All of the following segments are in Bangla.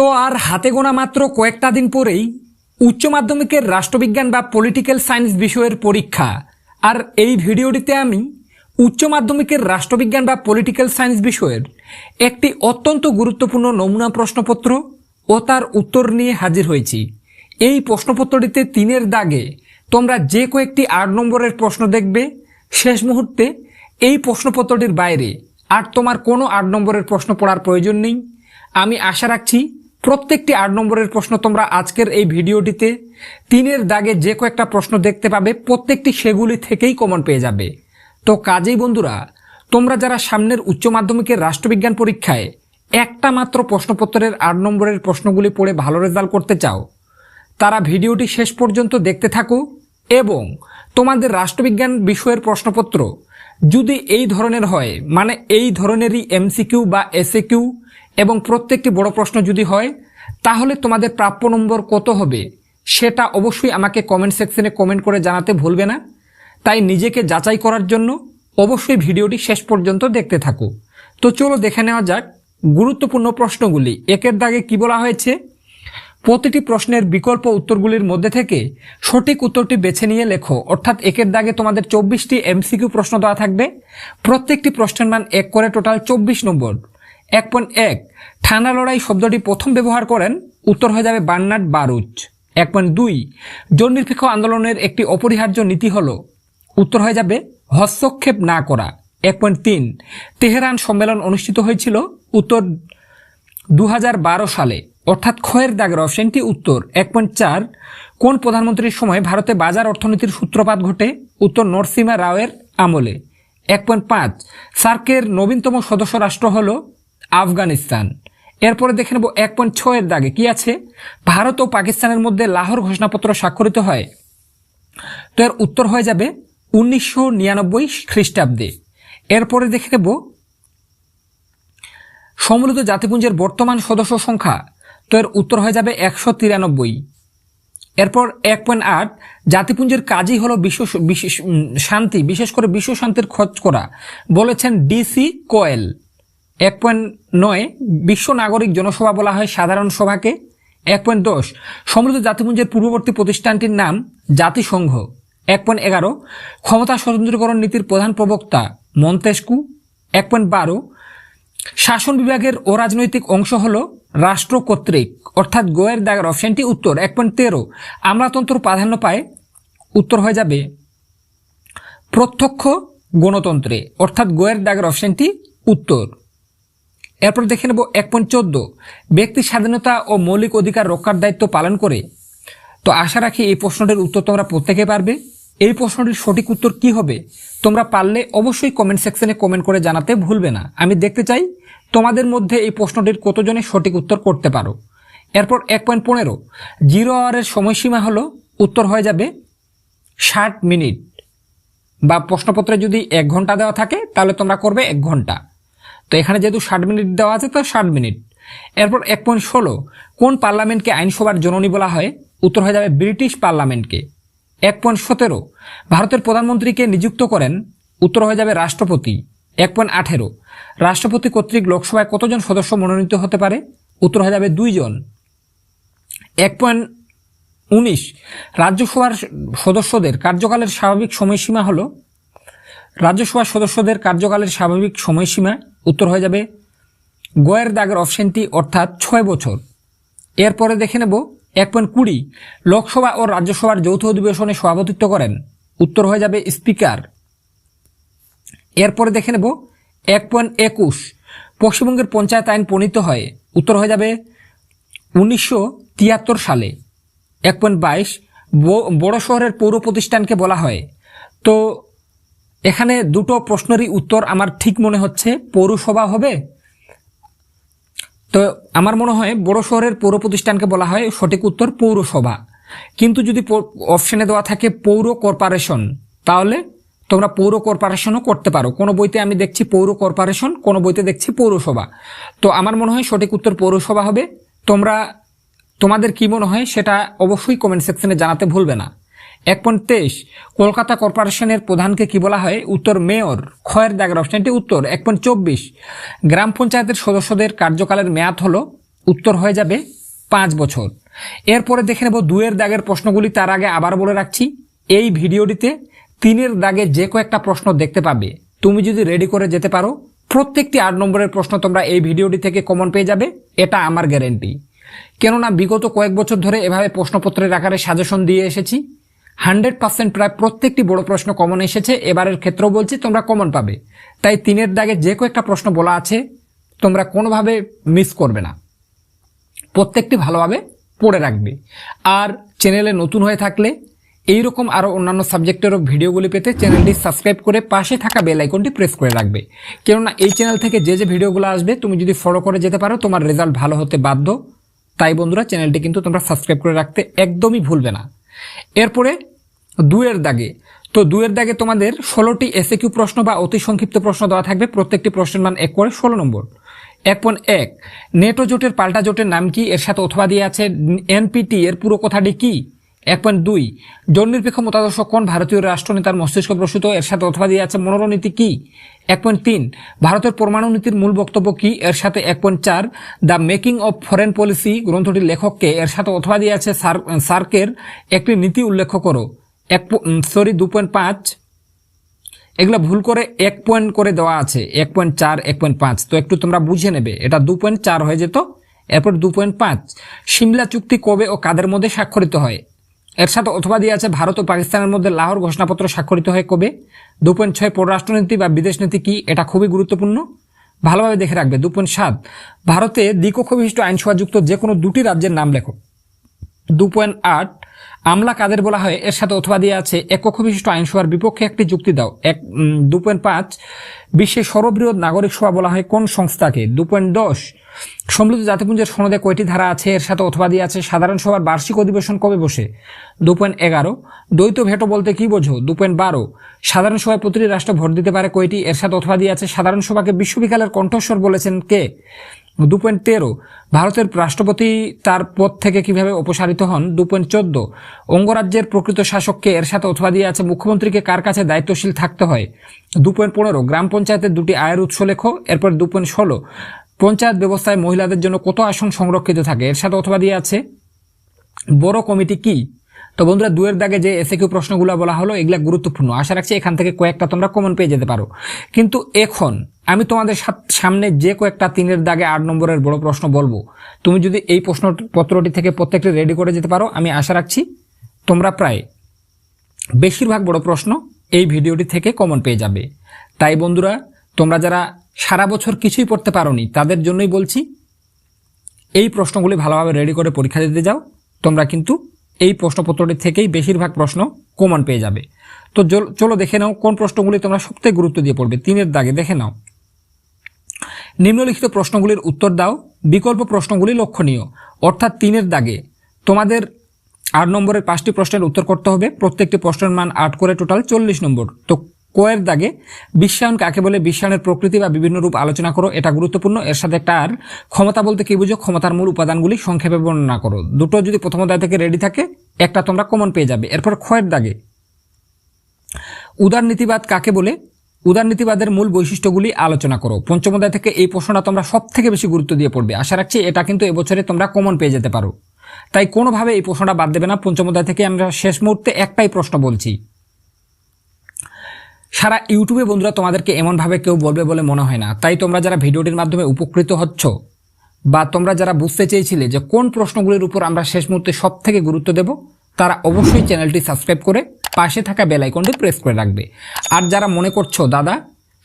তো আর হাতে গোনা মাত্র কয়েকটা দিন পরেই উচ্চ মাধ্যমিকের রাষ্ট্রবিজ্ঞান বা পলিটিক্যাল সায়েন্স বিষয়ের পরীক্ষা। আর এই ভিডিওটিতে আমি উচ্চ মাধ্যমিকের রাষ্ট্রবিজ্ঞান বা পলিটিক্যাল সায়েন্স বিষয়ের একটি অত্যন্ত গুরুত্বপূর্ণ নমুনা প্রশ্নপত্র ও তার উত্তর নিয়ে হাজির হয়েছি। এই প্রশ্নপত্রটিতে তিনের দাগে তোমরা যে কয়েকটি আট নম্বরের প্রশ্ন দেখবে, শেষ মুহূর্তে এই প্রশ্নপত্রটির বাইরে আর তোমার কোনো আট নম্বরের প্রশ্ন পড়ার প্রয়োজন নেই। আমি আশা রাখছি প্রত্যেকটি আট নম্বরের প্রশ্ন তোমরা আজকের এই ভিডিওটিতে তিনের দাগে যে কয়েকটা প্রশ্ন দেখতে পাবে, প্রত্যেকটি সেগুলি থেকেই কমন পেয়ে যাবে। তো কাজেই বন্ধুরা, তোমরা যারা সামনের উচ্চ মাধ্যমিকের রাষ্ট্রবিজ্ঞান পরীক্ষায় একটা মাত্র প্রশ্নপত্রের আট নম্বরের প্রশ্নগুলি পড়ে ভালো রেজাল্ট করতে চাও, তারা ভিডিওটি শেষ পর্যন্ত দেখতে থাকো এবং তোমাদের রাষ্ট্রবিজ্ঞান বিষয়ের প্রশ্নপত্র যদি এই ধরনের হয় মানে এই ধরনেরই এমসিকিউ বা এসএ কিউ এবং প্রত্যেকটি বড় প্রশ্ন যদি হয়, তাহলে তোমাদের প্রাপ্য নম্বর কত হবে? সেটা অবশ্যই আমাকে কমেন্ট সেকশনে কমেন্ট করে জানাতে ভুলবে না। তাই নিজেকে যাচাই করার জন্য অবশ্যই ভিডিওটি শেষ পর্যন্ত দেখতে থাকো। তো চলো দেখে নেওয়া যাক গুরুত্বপূর্ণ প্রশ্নগুলি। একের দাগে কি বলা হয়েছে? প্রতিটি প্রশ্নের বিকল্প উত্তরগুলির মধ্যে থেকে সঠিক উত্তরটি বেছে নিয়ে লেখো। অর্থাৎ একের দাগে তোমাদের চব্বিশটি এমসিকিউ প্রশ্ন দেওয়া থাকবে। প্রত্যেকটি প্রশ্নের মান এক করে টোটাল চব্বিশ নম্বর। এক পয়েন্ট এক। ঠান্ডা লড়াই শব্দটি প্রথম ব্যবহার করেন, উত্তর হয়ে যাবে বার্নার্ড বারুচ। এক পয়েন্ট দুই। জননিরপেক্ষ আন্দোলনের একটি অপরিহার্য নীতি হল, উত্তর হয়ে যাবে হস্তক্ষেপ না করা। এক পয়েন্ট তিন। তেহরান সম্মেলন অনুষ্ঠিত হয়েছিল উত্তর দু হাজার বারো সালে। অর্থাৎ ক্ষয়ের দাগের অপশনটি উত্তর। এক পয়েন্ট চার। কোন প্রধানমন্ত্রীর সময় ভারতে বাজার অর্থনীতির সূত্রপাত ঘটে? উত্তর নরসিমা রাওয়ের আমলে। এক পয়েন্ট পাঁচ। সার্কের নবীনতম সদস্য রাষ্ট্র হল আফগানিস্তান। এরপরে দেখে নেব এক পয়েন্ট ছয়ের দাগে কি আছে? ভারত ও পাকিস্তানের মধ্যে লাহোর ঘোষণাপত্র স্বাক্ষরিত হয়। তো এর উত্তর হয়ে যাবে উনিশশো নিরানব্বই খ্রিস্টাব্দে। এরপরে দেখে নেব সম্মিলিত জাতিপুঞ্জের বর্তমান সদস্য সংখ্যা। তো এর উত্তর হয়ে যাবে একশো তিরানব্বই। এরপর এক পয়েন্ট আট, জাতিপুঞ্জের কাজই হলো বিশ্ব শান্তি, বিশেষ করে বিশ্ব শান্তির খোঁজ করা, বলেছেন ডিসি কোয়েল। এক পয়েন্ট নয় বিশ্ব নাগরিক জনসভা বলা হয় সাধারণ সভাকে। এক পয়েন্ট দশ সমৃদ্ধ জাতিপুঞ্জের পূর্ববর্তী প্রতিষ্ঠানটির নাম জাতিসংঘ। এক পয়েন্ট এগারো ক্ষমতা স্বতন্ত্রকরণ নীতির প্রধান প্রবক্তা মন্তেস্কু এক পয়েন্ট বারো শাসন বিভাগের অরাজনৈতিক অংশ হল রাষ্ট্র কর্তৃক, অর্থাৎ গোয়ের দাগের অপশনটি উত্তর। এক পয়েন্ট তেরো আমলাতন্ত্র প্রাধান্য পায়, উত্তর হয়ে যাবে প্রত্যক্ষ গণতন্ত্রে, অর্থাৎ গোয়ের দাগের অপশনটি উত্তর। এরপর দেখে নেব এক পয়েন্ট চোদ্দ। ব্যক্তি স্বাধীনতা ও মৌলিক অধিকার রক্ষার দায়িত্ব পালন করে। তো আশা রাখি এই প্রশ্নটির উত্তর তোমরা প্রত্যেকে পারবে। এই প্রশ্নটির সঠিক উত্তর কি হবে, তোমরা পারলে অবশ্যই কমেন্ট সেকশনে কমেন্ট করে জানাতে ভুলবে না। আমি দেখতে চাই তোমাদের মধ্যে এই প্রশ্নটির কতজনে সঠিক উত্তর করতে পারো। এরপর এক পয়েন্ট পনেরো। জিরো আওয়ারের সময়সীমা হলো, উত্তর হয়ে যাবে ষাট মিনিট। বা প্রশ্নপত্রে যদি এক ঘণ্টা দেওয়া থাকে, তাহলে তোমরা করবে এক ঘণ্টা। তো এখানে যেহেতু ষাট মিনিট দেওয়া আছে, তো ষাট মিনিট। এরপর এক পয়েন্ট ষোলো, কোন পার্লামেন্টকে আইনসভার জননী বলা হয়? উত্তর হয়ে যাবে ব্রিটিশ পার্লামেন্টকে। এক পয়েন্ট সতেরো, ভারতের প্রধানমন্ত্রীকে নিযুক্ত করেন, উত্তর হয়ে যাবে রাষ্ট্রপতি। এক পয়েন্ট আঠেরো, রাষ্ট্রপতি কর্তৃক লোকসভায় কতজন সদস্য মনোনীত হতে পারে? উত্তর হয়ে যাবে দুইজন। এক পয়েন্ট উনিশ, রাজ্যসভার সদস্যদের কার্যকালের স্বাভাবিক সময়সীমা হল? রাজ্যসভার সদস্যদের কার্যকালের স্বাভাবিক সময়সীমা উত্তর হয়ে যাবে। গোয়ের দাগের অপশনটি অর্থাৎ ছয় বছর। এরপরে দেখে নেব, এক পয়েন্ট কুড়ি, লোকসভা ও রাজ্যসভার যৌথ অধিবেশনে সভাপতিত্ব করেন। উত্তর হয়ে যাবে স্পিকার। এরপরে দেখে নেব, এক পয়েন্ট একুশ, পশ্চিমবঙ্গের পঞ্চায়েত আইন প্রণীত হয়। উত্তর হয়ে যাবে, উনিশশো তিয়াত্তর সালে। এক পয়েন্ট বাইশ বড় শহরের পৌর প্রতিষ্ঠানকে বলা হয়। তো এখানে দুটো প্রশ্নেরই উত্তর আমার ঠিক মনে হচ্ছে। পৌরসভা হবে? তো আমার মনে হয় বড় শহরের পৌর প্রতিষ্ঠানকে বলা হয় সঠিক উত্তর পৌরসভা। কিন্তু যদি অপশনে দেওয়া থাকে পৌর কর্পোরেশন, তাহলে তোমরা পৌর কর্পোরেশনও করতে পারো। কোনো বইতে আমি দেখছি পৌর কর্পোরেশন, কোনো বইতে দেখছি পৌরসভা। তো আমার মনে হয় সঠিক উত্তর পৌরসভা হবে। তোমরা, তোমাদের কি মনে হয় সেটা অবশ্যই কমেন্ট সেকশনে জানাতে ভুলবে না। এক পয়েন্ট তেইশ কলকাতা কর্পোরেশনের প্রধানকে কি বলা হয়? উত্তর, মেয়র। ক্ষয়ের দাগের অপশনটি উত্তর এক পয়েন্ট চব্বিশ গ্রাম পঞ্চায়েতের সদস্যদের কার্যকালের মেয়াদ হল, উত্তর হয়ে যাবে পাঁচ বছর। এরপরে দেখে নেব দুয়ের দাগের প্রশ্নগুলি, তার আগে আবার বলে রাখছি, এই ভিডিওটিতে তিনের দাগে যে কয়েকটা প্রশ্ন দেখতে পাবে। তুমি যদি রেডি করে যেতে পারো, প্রত্যেকটি আট নম্বরের প্রশ্ন তোমরা এই ভিডিওটি থেকে কমন পেয়ে যাবে, এটা আমার গ্যারেন্টি কেননা বিগত কয়েক বছর ধরে এভাবে প্রশ্নপত্রের আকারে সাজেশন দিয়ে এসেছি। হান্ড্রেড পার্সেন্ট প্রায় প্রত্যেকটি বড় প্রশ্ন কমন এসেছে। এবারের ক্ষেত্রেও বলছি, তোমরা কমন পাবে। তাই তিনের দাগে যে কয়েকটা প্রশ্ন বলা আছে, তোমরা কোনোভাবে মিস করবে না। প্রত্যেকটি ভালোভাবে পড়ে রাখবে। আর চ্যানেলে নতুন হয়ে থাকলে এইরকম আরও অন্যান্য সাবজেক্টেরও ভিডিওগুলি পেতে চ্যানেলটি সাবস্ক্রাইব করে পাশে থাকা বেল আইকনটি প্রেস করে রাখবে। কেননা এই চ্যানেল থেকে যে যে ভিডিওগুলো আসবে, তুমি যদি ফলো করে যেতে পারো, তোমার রেজাল্ট ভালো হতে বাধ্য। তাই বন্ধুরা চ্যানেলটি কিন্তু তোমরা সাবস্ক্রাইব করে রাখতে একদমই ভুলবে না। এরপরে দুয়ের দাগে। তো দুয়ের দাগে তোমাদের ষোলোটি এসে কিউ প্রশ্ন বা অতি সংক্ষিপ্ত প্রশ্ন দেওয়া থাকবে। প্রত্যেকটি প্রশ্নের মান এক করে ষোলো নম্বর। এক পয়েন্ট এক, নেটো জোটের পাল্টা জোটের নাম কি? এর সাথে অথবা দিয়ে আছে এনপিটি এর পুরো কথাটি কি? এক পয়েন্ট দুই, জননিরপেক্ষ মতাদর্শ কোন ভারতীয় রাষ্ট্রনেতার মস্তিষ্ক প্রসূত? এর সাথে অথবা দিয়ে আছে মনোরনীতি কি? এক পয়েন্ট তিন, ভারতের পরমাণু নীতির মূল বক্তব্য কি? এর সাথে এক পয়েন্ট চার, the making of foreign policy গ্রন্থটির লেখককে? এর সাথে অথবা দিয়ে আছে সার্কের একটি নীতি উল্লেখ করো। এক সরি দু পয়েন্ট পাঁচ। এগুলো ভুল করে এক পয়েন্ট করে দেওয়া আছে। এক পয়েন্ট চার, এক পয়েন্ট পাঁচ। তো একটু তোমরা বুঝে নেবে। এটা দু পয়েন্ট চার হয়ে যেত, এরপর দু পয়েন্ট পাঁচ। সিমলা চুক্তি কবে ও কাদের মধ্যে স্বাক্ষরিত হয়? এর সাথে অথবা দিয়ে আছে, ভারত ও পাকিস্তানের মধ্যে লাহোর ঘোষণাপত্র স্বাক্ষরিত হয় কবে? দু পয়েন্ট ছয় পররাষ্ট্রনীতি বা বিদেশ নীতি কি? এটা খুবই গুরুত্বপূর্ণ। ভালোভাবে দেখে রাখবে। দু পয়েন্ট সাত। ভারতে দ্বিকক্ষবিশিষ্ট আইনসভাযুক্ত যে কোনো দুটি রাজ্যের নাম লেখো। দু পয়েন্ট আট আমলা কাদের বলা হয়? এর সাথে অথবা দিয়ে আছে একক বিশিষ্ট আইনসভার বিপক্ষে একটি যুক্তি দাও। এক দু পয়েন্ট পাঁচ, বিশ্বের সর্ববৃহৎ নাগরিক সভা বলা হয় কোন সংস্থাকে? দু পয়েন্ট দশ, সম্মিলিত জাতিপুঞ্জের সনদে কয়টি ধারা আছে? এর সাথে অথবা দিয়ে আছে, সাধারণ সভার বার্ষিক অধিবেশন কবে বসে? দু পয়েন্ট এগারো, দ্বৈত ভেটো বলতে কি বোঝো? দু পয়েন্ট বারো, সাধারণ সভায় প্রতিটি রাষ্ট্র ভোট দিতে পারে কয়টি? এর সাথে অথবা দিয়ে আছে, সাধারণ সভাকে বিশ্ববিদ্যালয়ের কণ্ঠস্বর বলেছেন কে? দু পয়েন্ট তেরো। ভারতের রাষ্ট্রপতি তার পদ থেকে কীভাবে অপসারিত হন? দু পয়েন্ট চোদ্দ। অঙ্গরাজ্যের প্রকৃত শাসককে এর সাথে অথবা দিয়ে আছে মুখ্যমন্ত্রীকে কার কাছে দায়িত্বশীল থাকতে হয়? দু পয়েন্ট পনেরো। গ্রাম পঞ্চায়েতের দুটি আয়ের উৎস লেখো, এরপর দু পয়েন্ট ষোলো। পঞ্চায়েত ব্যবস্থায় মহিলাদের জন্য কত আসন সংরক্ষিত থাকে? এর সাথে অথবা দিয়ে আছে বড় কমিটি কি? তো বন্ধুরা, দুয়ের দাগে যে এসে কিউ প্রশ্নগুলো বলা হলো, এগুলা গুরুত্বপূর্ণ। আশা রাখছি এখান থেকে কয়েকটা তোমরা কমন পেয়ে যেতে পারো। কিন্তু এখন আমি তোমাদের সামনে যে কয়েকটা তিনের দাগে আট নম্বরের বড় প্রশ্ন বলব। তুমি যদি এই প্রশ্ন পত্রটি থেকে প্রত্যেকটি রেডি করে যেতে পারো, আমি আশা রাখছি তোমরা প্রায় বেশিরভাগ বড় প্রশ্ন এই ভিডিওটি থেকে কমন পেয়ে যাবে। তাই বন্ধুরা, তোমরা যারা সারা বছর কিছুই পড়তে পারোনি, তাদের জন্যই বলছি, এই প্রশ্নগুলি ভালোভাবে রেডি করে পরীক্ষা দিতে যাও। তোমরা কিন্তু এই প্রশ্নপত্রটি থেকেই বেশিরভাগ প্রশ্ন কমন পেয়ে যাবে। তো চলো দেখে নাও কোন প্রশ্নগুলি তোমরা সবথেকে গুরুত্ব দিয়ে পড়বে। তিনের দাগে দেখে নাও। নিম্নলিখিত প্রশ্নগুলির উত্তর দাও। বিকল্প প্রশ্নগুলি লক্ষণীয়। অর্থাৎ তিনের দাগে। তোমাদের আট নম্বরের পাঁচটি প্রশ্নের উত্তর করতে হবে। প্রত্যেকটি প্রশ্নের মান আট করে টোটাল চল্লিশ নম্বর। তো কোয়ের দাগে, বিশ্বায়ন কাকে বলে? বিশ্বায়নের প্রকৃতি বা বিভিন্ন রূপ আলোচনা করো, এটা গুরুত্বপূর্ণ। এর সাথে একটা আর, ক্ষমতা বলতে কী বুঝো? ক্ষমতার মূল উপাদানগুলি সংক্ষেপে বর্ণনা করো। দুটো যদি প্রথম অধ্যায় থেকে রেডি থাকে, একটা তোমরা কমন পেয়ে যাবে। এরপর ক্ষয়ের দাগে। উদারনীতিবাদ কাকে বলে? উদারনীতিবাদের মূল বৈশিষ্ট্যগুলি আলোচনা করো। পঞ্চম অধ্যায় থেকে এই প্রশ্নটা তোমরা সব থেকে বেশি গুরুত্ব দিয়ে পড়বে। আশা রাখছি এটা কিন্তু এবছরে তোমরা কমন পেয়ে যেতে পারো। তাই কোনোভাবে এই প্রশ্নটা বাদ দেবে না। পঞ্চম অধ্যায় থেকে আমরা শেষ মুহূর্তে একটাই প্রশ্ন বলছি। সারা ইউটিউবে বন্ধুরা তোমাদেরকে এমনভাবে কেউ বলবে বলে মনে হয় না। তাই তোমরা যারা ভিডিওটির মাধ্যমে উপকৃত হচ্ছ বা তোমরা যারা বুঝতে চেয়েছিলে যে কোন প্রশ্নগুলির উপর আমরা শেষ মুহূর্তে সব থেকে গুরুত্ব দেব, তারা অবশ্যই চ্যানেলটি সাবস্ক্রাইব করে পাশে থাকা বেল আইকনটি প্রেস করে রাখবে। আর যারা মনে করছ, দাদা,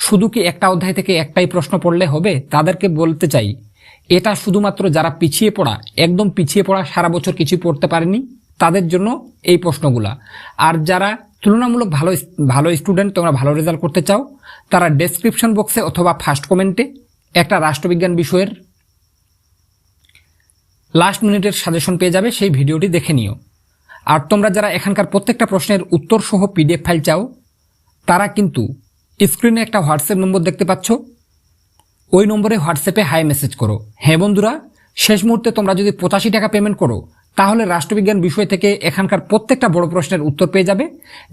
শুধু কি একটা অধ্যায় থেকে একটাই প্রশ্ন পড়লে হবে? তাদেরকে বলতে চাই, এটা শুধুমাত্র যারা পিছিয়ে পড়া, একদম পিছিয়ে পড়া সারা বছর কিছু পড়তে পারেনি, তাদের জন্য এই প্রশ্নগুলা। আর যারা তুলনামূলক ভালো ভালো স্টুডেন্ট তোমরা ভালো রেজাল্ট করতে চাও, তারা ডেসক্রিপশন বক্সে অথবা ফার্স্ট কমেন্টে একটা রাষ্ট্রবিজ্ঞান বিষয়ের লাস্ট মিনিটের সাজেশন পেয়ে যাবে, সেই ভিডিওটি দেখে নিও। আর তোমরা যারা এখানকার প্রত্যেকটা প্রশ্নের উত্তর সহ পিডিএফ ফাইল চাও, তারা কিন্তু স্ক্রিনে একটা হোয়াটসঅ্যাপ নম্বর দেখতে পাচ্ছ। ওই নম্বরে হোয়াটসঅ্যাপে হাই মেসেজ করো। হ্যাঁ বন্ধুরা, শেষ মুহূর্তে তোমরা যদি পঁচাশি টাকা পেমেন্ট করো, তাহলে রাষ্ট্রবিজ্ঞান বিষয় থেকে এখানকার প্রত্যেকটা বড় প্রশ্নের উত্তর পেয়ে যাবে,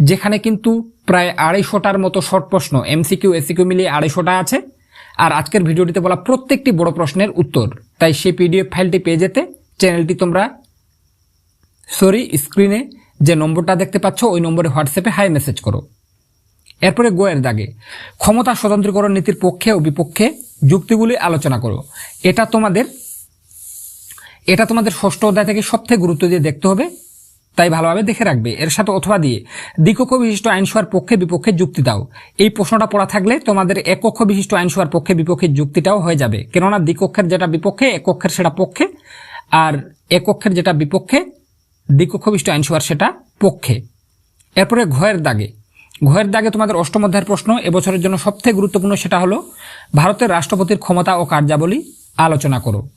যেখানে কিন্তু প্রায় আড়াইশোটার মতো শর্ট প্রশ্ন এমসিকিউ এসিকিউ মিলিয়ে আড়াইশোটা আছে। আর আজকের ভিডিওটিতে বলা প্রত্যেকটি বড় প্রশ্নের উত্তর। তাই সেই পিডিএফ ফাইলটি পেয়ে যেতে চ্যানেলটি তোমরা সরি, স্ক্রিনে যে নম্বরটা দেখতে পাচ্ছ, ওই নম্বরে হোয়াটসঅ্যাপে হাই মেসেজ করো। এরপরে গোয়ের দাগে, ক্ষমতা স্বতন্ত্রীকরণ নীতির পক্ষে ও বিপক্ষে যুক্তিগুলি আলোচনা করো। এটা তোমাদের এটা তোমাদের ষষ্ঠ অধ্যায় থেকে সবথেকে গুরুত্ব দিয়ে দেখতে হবে, তাই ভালোভাবে দেখে রাখবে। এর সাথে অথবা দিয়ে, দ্বিকক্ষ বিশিষ্ট আইনসভার পক্ষে বিপক্ষে যুক্তি দাও। এই প্রশ্নটা পড়া থাকলে তোমাদের একক্ষ বিশিষ্ট আইনসভার পক্ষে বিপক্ষে যুক্তিটাও হয়ে যাবে। কেননা দ্বিকক্ষের যেটা বিপক্ষে, একক্ষের সেটা পক্ষে, আর একক্ষের যেটা বিপক্ষে দ্বিকক্ষ বিশিষ্ট আইনসভার সেটা পক্ষে। এরপরে ঘয়ের দাগে। ঘয়ের দাগে তোমাদের অষ্টম অধ্যায়ের প্রশ্ন, এবছরের জন্য সবথেকে গুরুত্বপূর্ণ সেটা হলো, ভারতের রাষ্ট্রপতির ক্ষমতা ও কার্যাবলী আলোচনা করো।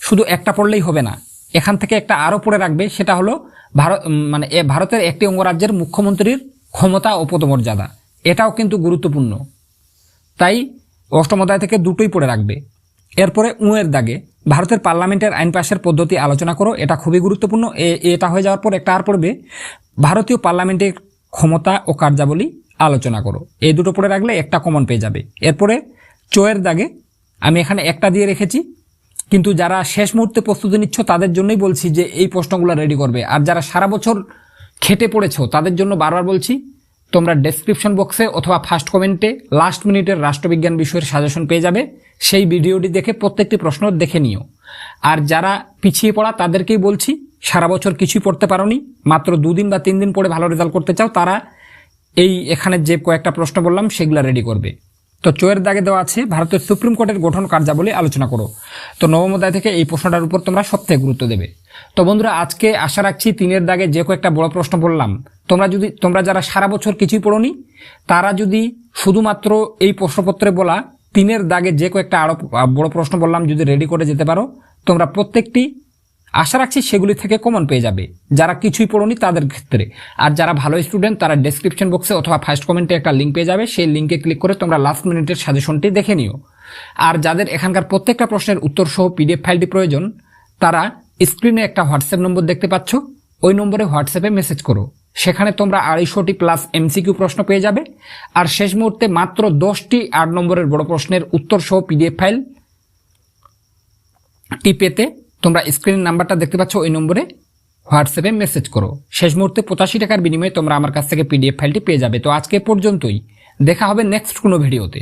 শুধু একটা পড়লেই হবে না, এখান থেকে একটা আরও পড়ে রাখবে, সেটা হলো, ভারত মানে এ ভারতের একটি অঙ্গরাজ্যের মুখ্যমন্ত্রীর ক্ষমতা ও পদমর্যাদা। এটাও কিন্তু গুরুত্বপূর্ণ। তাই অষ্টম অধ্যায় থেকে দুটোই পড়ে রাখবে। এরপরে উঁয়ের দাগে। ভারতের পার্লামেন্টের আইন পাশের পদ্ধতি আলোচনা করো, এটা খুবই গুরুত্বপূর্ণ। এটা হয়ে যাওয়ার পর একটা আর পড়বে, ভারতীয় পার্লামেন্টের ক্ষমতা ও কার্যাবলী আলোচনা করো। এই দুটো পড়ে রাখলে একটা কমন পেয়ে যাবে। এরপরে চোয়ের দাগে, আমি এখানে একটা দিয়ে রেখেছি, কিন্তু যারা শেষ মুহূর্তে প্রস্তুতি নিচ্ছ, তাদের জন্যই বলছি যে এই প্রশ্নগুলো রেডি করবে। আর যারা সারা বছর খেটে পড়েছো, তাদের জন্য বারবার বলছি তোমরা ডেসক্রিপশন বক্সে অথবা ফার্স্ট কমেন্টে লাস্ট মিনিটের রাষ্ট্রবিজ্ঞান বিষয়ের সাজেশন পেয়ে যাবে। সেই ভিডিওটি দেখে প্রত্যেকটি প্রশ্ন দেখে নিও। আর যারা পিছিয়ে পড়া, তাদেরকেই বলছি, সারা বছর কিছুই পড়তে পারোনি, মাত্র দুদিন বা তিন দিন পরে ভালো রেজাল্ট করতে চাও, তারা এই এখানে যে কয়েকটা প্রশ্ন বললাম, সেগুলো রেডি করবে। তো চোয়ের দাগে দেওয়া আছে, ভারতের সুপ্রিম কোর্টের গঠন কার্যাবলী আলোচনা করো। তো নবম অধ্যায় থেকে এই প্রশ্নটার উপর তোমরা সবথেকে গুরুত্ব দেবে। তো বন্ধুরা, আজকে আশা রাখছি তিনের দাগে যে কয়েকটা বড় প্রশ্ন বললাম তোমরা যদি, তোমরা যারা সারা বছর কিছুই পড়োনি, তারা যদি শুধুমাত্র এই প্রশ্নপত্রে বলা তিনের দাগে যে কয়েকটা আরও বড় প্রশ্ন বললাম যদি রেডি করে যেতে পারো, তোমরা প্রত্যেকটি, আশা রাখছি সেগুলি থেকে কমন পেয়ে যাবে। যারা কিছুই পড়োনি তাদের ক্ষেত্রে। আর যারা ভালো স্টুডেন্ট তারা ডেসক্রিপশন বক্সে অথবা ফার্স্ট কমেন্টে একটা লিঙ্ক পেয়ে যাবে। সেই লিঙ্কে ক্লিক করে তোমরা লাস্ট মিনিটের সাজেশনটি দেখে নিও। আর যাদের এখানকার প্রত্যেকটা প্রশ্নের উত্তর সহ পিডিএফ ফাইলটি প্রয়োজন, তারা স্ক্রিনে একটা হোয়াটসঅ্যাপ নম্বর দেখতে পাচ্ছ। ওই নম্বরে হোয়াটসঅ্যাপে মেসেজ করো। সেখানে তোমরা আড়াইশোটি প্লাস এমসিকিউ প্রশ্ন পেয়ে যাবে। আর শেষ মুহূর্তে মাত্র দশটি আট নম্বরের বড় প্রশ্নের উত্তর সহ পিডিএফ ফাইল টি পেতে তোমরা স্ক্রিন নাম্বারটা দেখতে পাচ্ছ ওই নম্বরে। হোয়াটসঅ্যাপে মেসেজ করো। শেষ মুহূর্তে পঁচাশি টাকার বিনিময়ে তোমরা আমার কাছ থেকে পিডিএফ ফাইলটি পেয়ে যাবে। তো আজকে পর্যন্তই। দেখা হবে নেক্সট কোনো ভিডিওতে